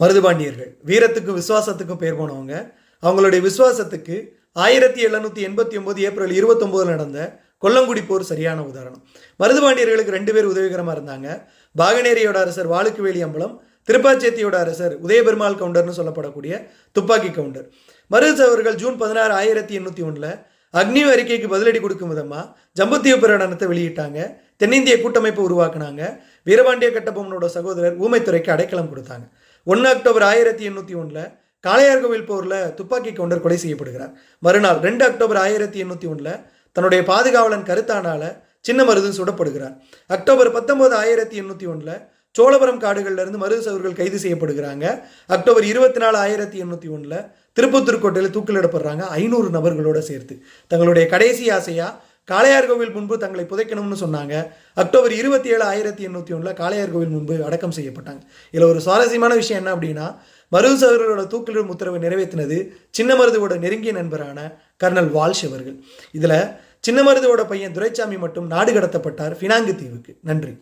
மருதுபாண்டியர்கள். வீரத்துக்கும் விசுவாசத்துக்கும் பேர் போனவங்க. அவங்களுடைய விசுவாசத்துக்கு ஆயிரத்தி எழுநூற்றி எண்பத்தி ஒம்பது ஏப்ரல் இருபத்தொம்போதில் நடந்த கொல்லங்குடி போர் சரியான உதாரணம். மருதுபாண்டியர்களுக்கு ரெண்டு பேர் உதவிகரமாக இருந்தாங்க. பாகனேரியோட அரசர் வாழுக்குவேலி அம்பலம் திருப்பாச்சேத்தியோட அரசர் உதயபெருமாள் கவுண்டர்னு சொல்லப்படக்கூடிய துப்பாக்கி கவுண்டர். மருது அவர்கள் ஜூன் பதினாறு ஆயிரத்தி எண்ணூற்றி ஒன்றில் அக்னி அறிக்கைக்கு பதிலடி கொடுக்கும் விதமாக ஜம்புத்தீவு பிரகடனத்தை வெளியிட்டாங்க. தென்னிந்திய கூட்டமைப்பை உருவாக்குனாங்க. வீரபாண்டிய கட்டபொம்மனோட சகோதரர் ஊமைத்துறைக்கு அடைக்கலம் கொடுத்தாங்க. ஒன்று அக்டோபர் ஆயிரத்தி எண்ணூற்றி ஒன்றில் காளையார்கோவில் போரில் துப்பாக்கி கவுண்டர் கொலை செய்யப்படுகிறார். மறுநாள் ரெண்டு அக்டோபர் ஆயிரத்தி எண்ணூற்றி ஒன்றில் தன்னுடைய பாதுகாவலன் கருத்தானால சின்ன மருது சுடப்படுகிறார். அக்டோபர் பத்தொன்பது ஆயிரத்தி எண்ணூற்றி ஒன்றில் சோழபுரம் காடுகளிலிருந்து மருது சவர்கள் கைது செய்யப்படுகிறாங்க. அக்டோபர் இருபத்தி நாலு ஆயிரத்தி எண்ணூற்றி ஒன்றில் திருப்பத்தூர் கோட்டையில் தூக்கிலிடப்படுறாங்க ஐநூறு நபர்களோட சேர்த்து. தங்களுடைய கடைசி ஆசையாக காளையார் கோவில் முன்பு தங்களை புதைக்கணும்னு சொன்னாங்க. அக்டோபர் இருபத்தி ஏழு ஆயிரத்தி எண்ணூற்றி ஒன்றில் காளையார் கோவில் முன்பு அடக்கம் செய்யப்பட்டாங்க. இதில் ஒரு சுவாரஸ்யமான விஷயம் என்ன அப்படின்னா மருது சகோதரர்களோட தூக்கிலிடும் உத்தரவை நிறைவேற்றினது சின்ன மருதுவோட நெருங்கிய நண்பரான கர்னல் வால்ஷ் அவர்கள். இதில் சின்ன மருதுவோட பையன் துரைசாமி மட்டும் நாடு கடத்தப்பட்டார் ஃபினாங்கு தீவுக்கு. நன்றி.